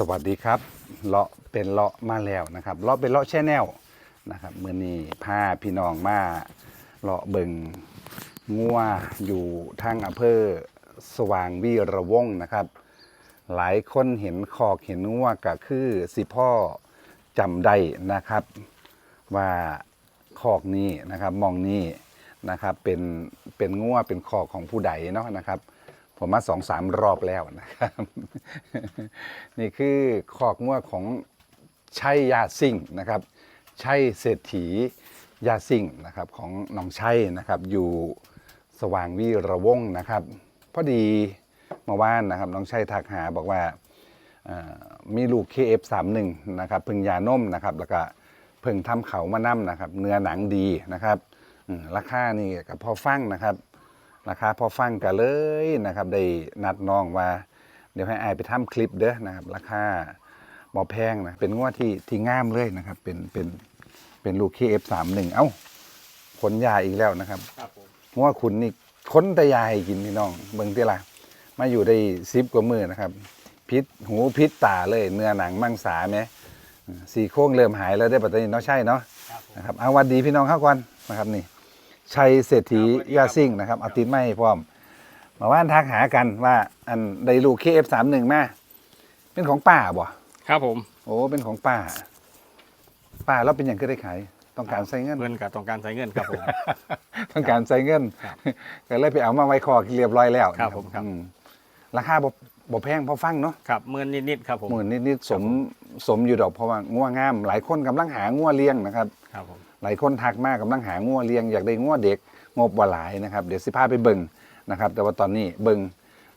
สวัสดีครับเลาะเป็นเลาะมาแล้วนะครับเลาะเป็นเลาะแชแนลนะครับเมื่อนี้พาพี่น้องมาเลาะเบิงงัวอยู่ทางอำเภอสว่างวีระวงนะครับ หลายคนเห็นคอกเห็นงัวก็คือสิพ่อจำได้นะครับ ว่าคอกนี้นะครับมองนี้นะครับเป็นเป็นงัวเป็นคอกของผู้ใดเนาะนะครับ ผมมาสองสามรอบแล้วนะครับ นี่คือคอกงัวของชัยยาซิ่งนะครับชัยเศรษฐียาซิ่งนะครับของน้องชัยนะครับ อยู่สว่างวีระวงศ์นะครับพอดีเมาว่านนะครับน้องชัยทักหาบอกว่าเอ่อมีลูก KF31 นะครับพึ่งยานมนะครับ แล้วก็พึ่งทำเขามานํนะครับ เนื้อหนังดีนะครับราคานี่กับพอฟังนะครับ ราคาพอฟังกันเลยนะครับได้นัดน้องว่า เดี๋ยวให้อายไปทำคลิปเด้อนะครับ ราคาบอแพงนะเป็นงวดที่ที่งามเลยนะครับ เป็นเป็นเป็นลูก KF31 เอ้าขนยาอีกแล้วนะครับครับผมงัวขุนนี่ค้นแต่ยาให้กินพี่น้องเบิ่งที่ละมาอยู่ได้ซิบกว่ามือนะครับ พิษหูพิษตาเลย เนื้อหนังมังสาไหมอืมสี่โค้งเริ่มหายแล้วได้ปัตตานีเนาะใช่เนาะครับผมนะครับเอาหวัดดีพี่น้องเข้าก่อนนะครับนี่ ชัยเศรษฐีครับสวัสดีครับยาซิ่งนะครับเอาติดไม่พร้อมมาว่านทักหากันว่าอันไดลูก KF31 มาเป็นของป้าบ่ครับผม โอ้เป็นของป้า ป้าแล้วเป็นอย่างก็ได้ขายต้องการใส่เงินเงินกับต้องการใช้เงินครับผมต้องการใส่เงินครับก็เลยไปเอามาไว้คอเรียบร้อยแล้วครับนะผมครับอืราคาบ่บ่แพงพอฟังเนาะครับหมื่นนิดๆครับผมหมื่นนิดๆสมสมอยู่ดอกเพราะว่างัวงาม หลายคนกำลังหางัวเลี้ยงนะครับ ครับผมหลายคนทักมากกำลังหางัวเลี้ยงอยากได้งัวเด็กงบว่าหลายนะครับ เดี๋ยวสิพาไปเบิ่งนะครับ แต่ว่าตอนนี้เบิ่ง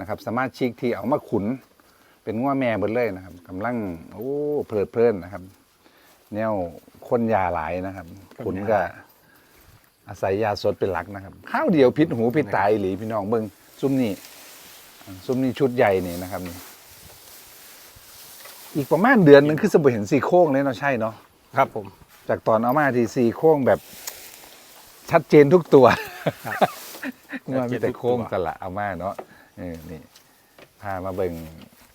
นะครับ สามารถชิกที่เอามาขุน เป็นงัวแม่เบิดเลยนะครับกำลังโอ้เพลิดเพลินนะครับ แนวคนยาหลายนะครับ ขุนก็อาศัยยาสดเป็นหลักนะครับ ข้าวเดียวพิษหูพิษตายหลีพี่น้องเบิ่งซุ้มนี่ซุ้มนี่ชุดใหญ่นี่นะครับนี่อีกประมาณเดือนหนึงคือสมบูเห็นสี่โค้งเลยเนาะใช่เนาะครับผม จากตอนเอามาทีสี่โค้งแบบชัดเจนทุกตัวครับเมื่อมีแต่โค้งชัดเจนทุกตัวสละเอามาเนาะเออนี่พามาเบิ่ง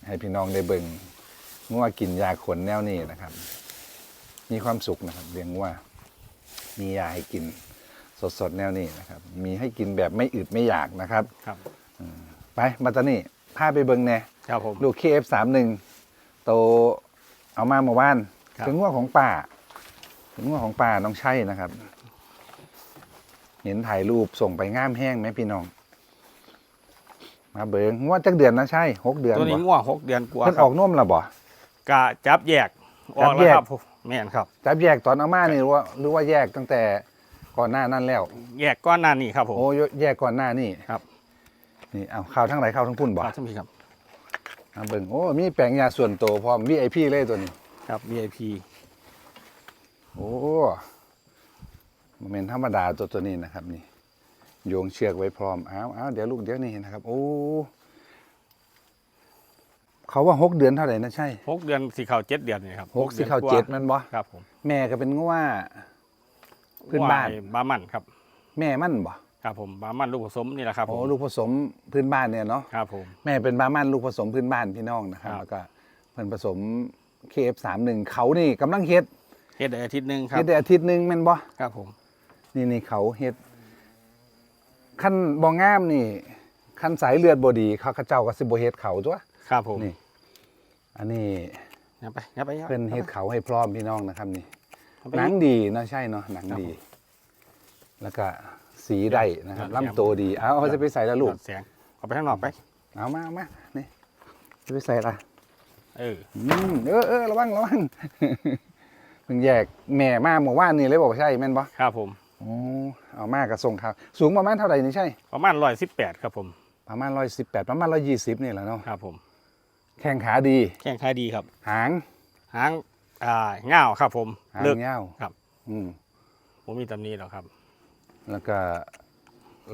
ให้พี่น้องได้เบิ่งงัวกินยาขนแนวนี้นะครับ มีความสุขนะครับเลี้ยงงัวมียาให้กินสดๆแนวนี้นะครับ มีให้กินแบบไม่อึดไม่อยากนะครับ ครับไปมาตอนนี้พาไปเบิ่งแน่ครับผมลูก KF31 โตเอามาเมื่อวานครับเป็นงัวของป่า เป็นงัวของป่าน้องชัยนะครับ เห็นถ่ายรูปส่งไปง่ามแห้งไหมพี่น้อง มาเบิงงัวจักเดือนนะใช่หกเดือนตัวนี้บ่ง่วงหกเดือนกว่าเพิ่นครัอบอกนมแล้วบ่ กะจับแยกอจัอบกแยแล้วกครับผมแม่นครับ จับแยกตอนเอามานี่หรือว่าหรือว่าแยกตั้งแต่ก่อนหน้านั้นแล้ว แยกก้อนหน้านี่ครับผม โอ้แยกก่อนหน้านี่ครับ นี่เอาข่าวทั้งไหนข่าวทั้งพุ่นบ่ครับท่านพี่ครับเอาเบิ่งโอ้มีแปลงยาส่วนตัวพร้อม VIP เลยตัวนี้ ครับ VIP โอ้มันเป็นธรรมดาตัวตัวนี้นะครับ นี่ โยงเชือกไว้พร้อมอ้าวอ้าวเดี๋ยวลูกเดี๋ยวนี่นะครับ โอ้เขาว่าหกเดือนเท่าไหร่นะใช่หกเดือนสี่เข่าเจ็ดเดือนนี่ครับหกสิอนเข้ากว่เจ็ดแมันบ่ครับผมแม่ก็เป็นงัวพื้นบ้านว่ยบามันครับ แม่มั่นบ่ครับผมบามันลูกผสมนี่แหละครับผโอ้มลูกผสมพื้นบ้านเนี่ยเนาะครับผมแม่เป็นบามั่นลูกผสมพื้นบ้านพี่น้องนะครับครับแล้วก็เพิ่นผสม KF31 เขานี่กำลังเฮ็ด เฮ็ดได้อาทิตย์หนึงครัเฮ็บดได้อาทิตย์หนึงแม่นบ่ครับผมนี่นี่เขาเฮ็ดขั้นบ่งามนี่ขั้นสายเลือดบ่ดีเขาเขาเจ้าก็สิบ่เฮ็ดเขาตัวครับผมนี่ อันนี้อย่าไปอย่าไปอย่าไปเพิ่นเฮ็ดเขาให้พร้อมพี่น้องนะครับนี่อย่าไปหนังดีเนาะใช่เนาะหนังครับดีผมแล้วก็สีได้นะครับครับลำตัวดีเอาเอาจะไปใส่ละลูก แสงเอาไปข้างนอกไป เอามาเอามานี่จะไปใส่ละเออ อืมเออเออระวังระวังเพิ่งแยกแม่มาเมื่อวานนี่เลยบอกว่าใช่แม่นบ่ครับผมโอ้เอามากระส่งข่าวสูงประมาณเท่าไหร่นี่ใช่ ประมาณร้อยสิบแปดครับผม ประมาณร้อยสิบแปดประมาณร้อยยี่สิบนี่แหละเนาะครับผม แข้งขาดี แข้งขายดีครับ หาง หางอ่าเง่าวครับผมหางเลิกเงาวครับ อืมผมมีตำหนี้แล้วครับ แล้วก็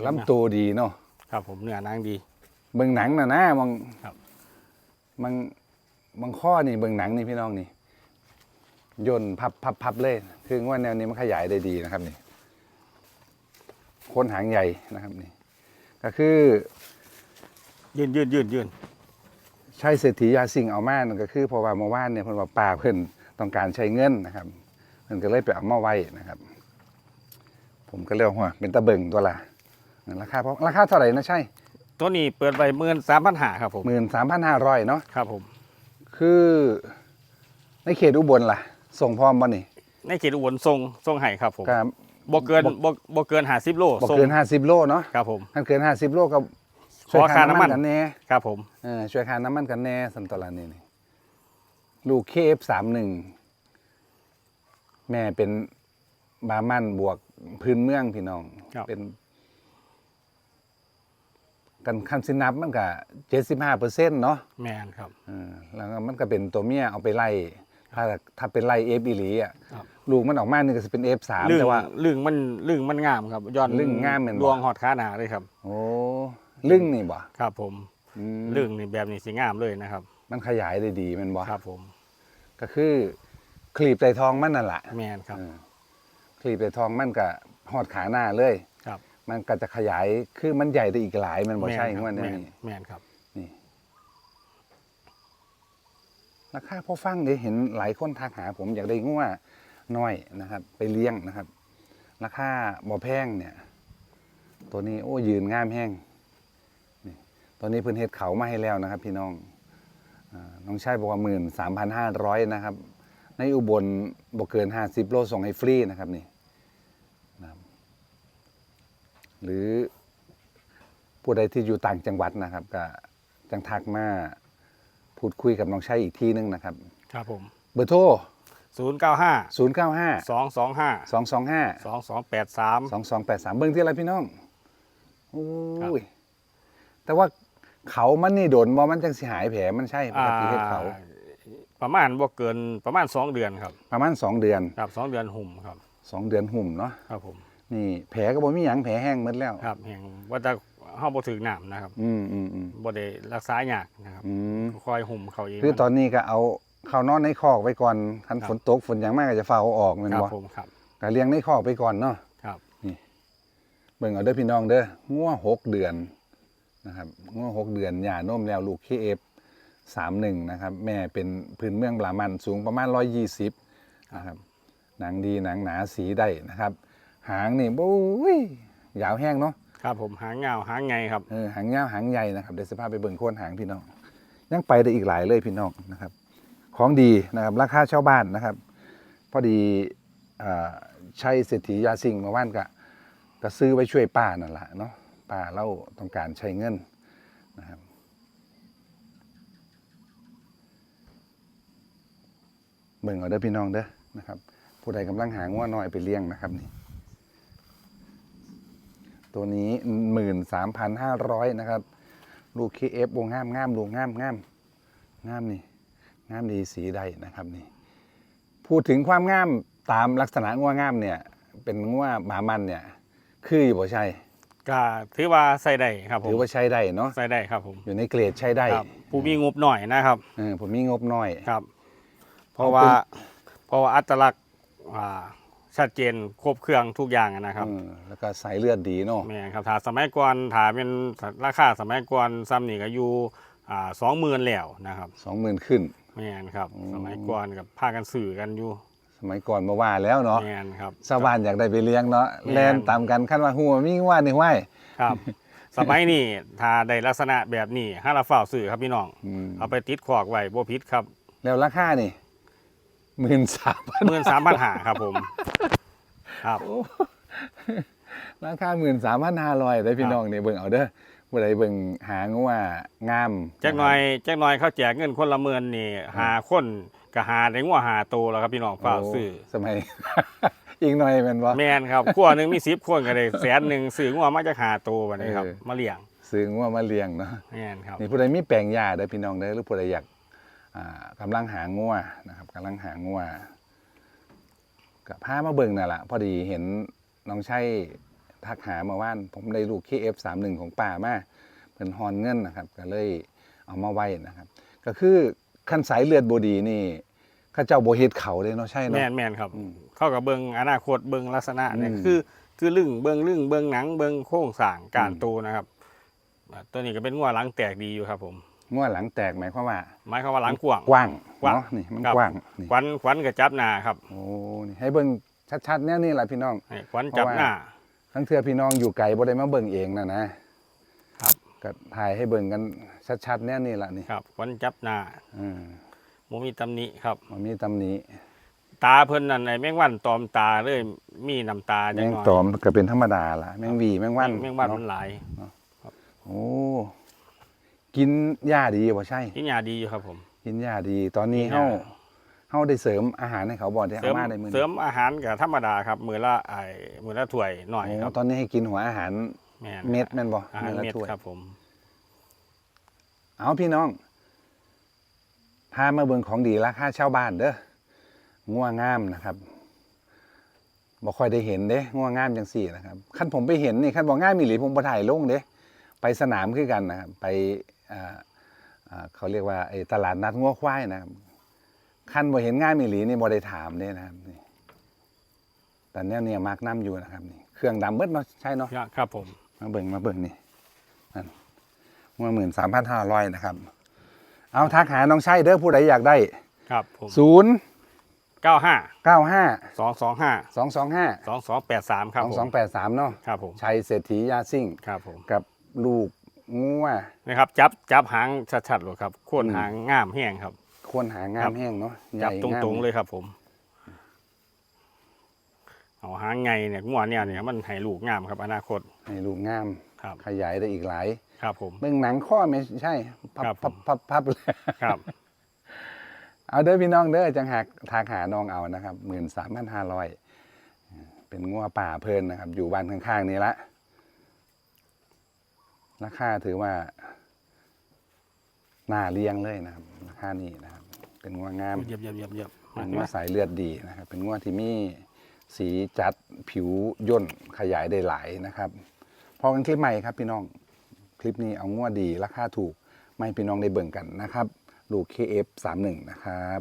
ลำตัวดีเนาะครับผมเนื้อนางดี เบิ่งหนังน่ะนะมองครับมันบางข้อนี่เบิ่งหนังนี่พี่น้องนี่ ย่นพับพับพับเลย คือว่าแนวนี้มันขยายได้ดีนะครับนี่โคนหางใหญ่นะครับนี่ ก็คือยืนยืนยืนยืนใช่เศรษฐียาสิ่งเอามานั่นก็คือเพราะว่าเมื่อวานเนี่ยเพิ่นว่าป่าเพิ่นต้องการใช้เงินนะครับเพิ่นก็เลยไปเอามาไว้นะครับ ผมก็เรียกว่าเป็นตะเบิงตัวละราคาเพราะราคาเท่าไหร่นะใช่ตัวนี้เปิดไว้หมื่นสามพันหาครับผมหมื่นสามพันห้าร้อยเนาะครับผม คือในเขตอุบลล่ะ ส่งพร้อมบ่นี่ในเขตอุบลทรงทรงไห้ครับผมก็บ่เกินบ่บ่บ่เกินหาสิบโลบ่ทรงเกินห้าสิบโลเนาะครับผมถ้าเกินห้าสิบโลก็ขอค่าน้ำมันกันแน่ครับผม เออช่วยค่าน้ำมันกันแน่สันตวลานี่นี่ลูกเคฟสามหนึ่งแม่เป็นบามันบวกพื้นเมืองพี่น้อง ครับ เป็น กันคันสินับมันก็เจ็ดสิบห้าเปอร์เซ็นต์เนาะ แมนครับ เออแล้วก็มันก็เป็นตัวเมียเอาไปไล่ ถ้าถ้าเป็นไล่เอฟอีหลีอะครับ ลูกมันออกมานี่ก็จะเป็นเอฟสามลึงแต่ว่า ลึงมันลึงมันงามครับย้อนลึงงามแม่นบ่ ดวงหอดขาหนาเลยครับ โอ้ลึ่งนี่บ่ครับ ผมอืมลึงนี่แบบนี้สิงามเลยนะครับ มันขยายได้ดีแมันบ่ครับผมก็คือ คลีบไตทองมันนั่นแหละแมนครับ เออคลีบไตทองมันก็หอดขาหน้าเลย ครับมันก็จะขยายคือมันใหญ่ได้อีกหลายมันบ่ใช่แม่นครับว่าแมเนี่ยนนี่แมนครับ นี่ ราคาพอฟังเดี๋ยวเห็นหลายคนทักหาผมอยากได้งัวน้อยนะครับ ไปเลี้ยงนะครับ ราคาบ่อแพงเนี่ย ตัวนี้โอ้ยืนงามแห้งนี่ตัวนี้พิ่นเฮ็ดเขามาให้แล้วนะครับ พี่น้องอน้องชายบอกว่าหมื่นสามพันห้าร้อยนะครับ ในอุบลบ่เกินห้าสิบโลส่งให้ฟรีนะครับนี่นะหรือผู้ใดที่อยู่ต่างจังหวัดนะครับ ก็จังทักมา พูดคุยกับน้องชายอีกทีนึงนะครับ ครับผม เบอร์โทร ศูนย์เก้าห้า0 9 5 สองสองห้า2 2 5 สองสองแปดสาม2 2 8 3เบิ่งที่อะไรพี่น้องโอ้ยแต่ว่าเขามันนี่โดนบ่มันจังสิหายแผลมันใช่ปกติเฮ็ดเขาประมาณบ่เกินประมาณสองเดือนครับ ประมาณ2เดือนครับสองเดือนหุ่มครับ2เดือนหุ่มเนาะครับผม นี่แผลก็บ่มีหยังแผลแห้งหมดแล้ว ครับแห่งว่าจะ เฮาบ่ถึงน้ำนะครับอืมอืมอืมบ่ได้รักษายากนะครับอืมคอยหุ่มเขาเองคือตอนนี้ก็เอาเข้านอนในคอกไว้ก่อนคันฝนตกฝนหยังมากก็จะเฝ้าเอาออกแม่นครับบ่ผมครับ ก็เลี้ยงในคอกไปก่อนเนาะครับเบิ่งเอาเด้อพี่น้องเด้องัวหกเดือนนะครับงัวหกเดือนหย่านมแล้วลูกเคเอฟสามหนึ่งนะครับ แม่เป็นพื้นเมืองบรามันสูงประมาณร้อยยี่สิบนะครับหนังดีหนังหนาสีได้นะครับ หางนี่โอ้ยยาวแห้งเนาะ ครับผมหางเงาหางไงครับเออหางยาหางใหญ่นะครับเดี๋ยวสภาพไปเบิ่งโคนหางพี่น้องยังไปได้อีกหลายเลยพี่น้องนะครับ ของดีนะครับราคาเช่าบ้านนะครับ พอดีอ่อใช้เศรษฐียาสิงมาว่านกะก็ซื้อไว้ช่วยป้านั่นแหละเนาะป้าเราต้องการใช้เงินนะครับเบิ่งเอาเด้อพี่น้องเด้อนะครับ ผู้ใดกำลังหางัวน้อยไปเลี้ยงนะครับนี่ ตัวนี้หมื่นสามพันห้าร้อยนะครับ ลูกคีเอฟวงงามงามลูกงามงามงามนี่งามดีสีใดนะครับนี่ พูดถึงความงามตามลักษณะงัวงามเนี่ย เป็นงัวหมามันเนี่ย คืออยู่บ่ใช่ก็ถือว่าใส่ได้ครับผมถือว่าใช้ได้เนาะใส่ได้ครับผมอยู่ในเกรดใช้ได้ครับผู้มีงบหน่อยนะครับเออผมมีงบน้อยครับ เพขอบราะคุณว่าเพราะว่าอัตลักษณ์อ่า ชัดเจนครบเครื่องทุกอย่างนะครับเออแล้วก็สายเลือดดีเนาะแม่นครับถ้าสมัยก่อนถ้าเป็นราคาสมัยก่อนซ้ำนี่ก็อยู่อ่าสองหมื่นแล้วนะครับสองหมื่นขึ้น แม่นครับอืม สมัยก่อนกับพากันสื่อกันอยู่สมัยก่อนมาว่าแล้วเนาะแม่นครับ ชาวบ้านอยากได้ไปเลี้ยงเนาะแม่น แลนตามกันขั้นว่าหัวมีว่านี่ห้วยครับ สมัยนี้ถ้าได้ลักษณะแบบนี้ห้าเราเฝ้าสื่อครับพี่น้อง อืมเอาไปติดขอกไว้บ่ผิดครับแล้วราคานี่ หมื่นสามพันหมื่นสามพันหาครับผม ครับ ราคาหมื่นสามพันห้าร้อยได้พี่ครับน้องเนี่ยเบิ่งเอาเด้อผู้ใดเบิ่งหางัวงามแจ็คหน่อยแจ็คหน่อยเขาแจกเงินคนละหมื่นนี่ หาคนก็หาได้งัวหาโตแล้วครับพี่น้องเฝ้าซื้อโสมัยอีกหน่อยแมันบ่แมนครับขั้วหนึ่งมีสิบคนก็ได้แสนหนึ่งซื้องัวมาจากหาโตวันนี้ครับเออมาเลี้ยงซื้องัวมาเลี้ยงเนาะแมนครับนี่ผู้ใดมีแปลงหญ้าเด้อพี่น้องเด้อหรือผู้ใดอยากอ่า กำลังหางัวนะครับกำลังหางัวกับพามาเบิ่งนั่นแหละพอดีเห็นน้องชัยทักหามาว่านผมได้ลูก KF31 ของป่ามาเป็นฮอนเงินนะครับ ก็เลยเอามาไว้นะครับ ก็คือคันสายเลือดบดีนี่เข้าเจ้าโบเฮ็ดเขาเลยเนาะใช่แมเนาะนแมนครับอืมเข้ากับเบิงอนาคตเบิงลักษณะเนี่ยอืมคือ คือลึ่งเบิงลึ่งเบิงหนังเบิงโครงสร้างการอืมโตนะครับอ่าตัวนี้ก็เป็นงัวหลังแตกดีอยู่ครับผม งัวหลังแตกหมายความว่าหมายความว่าหลังกว้างกว้างกว้างเนาะนี่มันครับกว้างนี่ขวัญขวัญกับจับหน้าครับโอ้นี่ให้เบิ่งชัดๆแนวนี้แหละพี่น้องให้ขวัญจับหน้าทั้งเทื่อพี่น้องอยู่ไกลบ่ได้มาเบิ่งเองนะนะครับก็ถ่ายให้เบิ่งกันชัดๆแนวนี้ล่ะนี่ครับขวัญจับหน้าอืมบ่มีตำหนิครับมันมีตำหนิตาเพิ่นนั่นไอ้แมงวันตอมตาเลยมีน้ำตาแมจังงน้อยตอมก็เป็นธรรมดาล่ะแมงหวีแมงวันแมงวันเนาะมันหลายโอ้ กินหญ้าดีบ่ใช่ กินยาดีอยู่ครับผม กินหญ้าดีตอนนี้กินหเฮาญ้า เฮาได้เสริมอาหารให้เขาบ่ได้เสริเอามมาได้มื้อเสรินี้มอาหารกับธรรมดาครับมือละไอ้มือละถ้วยหน่อยโอ้ครับตอนนี้ให้กินหัวอาหารแม่นเม็ดแม่นบ่อาหารละเม็ดถ้วย ครับผม เอาพี่น้องพามาเบิ่งของดีราคาชาวบ้านเด้องัวงามนะครับบ่ค่อยได้เห็นเด้งัวงามจังสี่นะครับคันผมไปเห็นนี่คันบ่งามอีหลีผมบ่ถ่ายลงเด้ไปสนามคือกันนะครับไปอ่าอ่า เขาเรียกว่าไอ้ตลาดนัดงัวควายนะครับคันบ่เห็นงามอีหลีนี่บ่ได้ถามเด้นะครับนี่แต่เนี้ยเนี่ยมักน้ำอยู่นะครับนี่เครื่องดำเบิดเนาะใช่เนาะครับผมมาเบิ่งมาเบิ่งนี่นั่นว่าหมื่นสามพันห้าร้อยนะครับ เอาทักหาน้องชัยเด้อผู้ใดอยากได้ ครับผมศูนย์เก้าห้าเก้าห้าสองสองห้าสองสองห้าสองสองแปดสามครับสองผสองมแปดสามเนาะครับผมชัยเศรษฐียาซิ่งครับผมกับลูก งัวนะครับจับจับหางชัดๆเลยครับโค่นอืมหางง่ามแห้งครับ ควรหางาครัมบ แห้งเนาะใหจัญ่บตงามรงๆเลยครับผมเอาหางไงเนี่ยงัวเนี่ยเนี่ยมันให้ลูกงามครับ อนาคตให้ลูกงาม ครับ ขยายได้อีกหลายครับผม เบิ่งหนังข้อไม่ใช่พับครับพับพับพับเลยครับ เอาเด้อพี่น้องเด้อจังหักทากหาน้องเอานะครับหมื่นสามพันห้าร้อยเป็นงัวป่าเพลินนะครับ อยู่บ้านข้างๆนี้ละ ราคาถือว่าน่าเลี้ยงเลยนะครับราคานี้นะครับ เป็นงัวงามเยี่ยมเยี่ยมเยี่ยมเยี่ยมเป็นงัวสายเลือดดีนะครับ เป็นงัวที่มีสีจัดผิวย่นขยายได้หลายนะครับ พอกันคลิปใหม่ครับพี่น้องคลิปนี้เอางัวดีราคาถูกไม่พี่น้องได้เบิ่งกันนะครับ ลูก KF31 นะครับ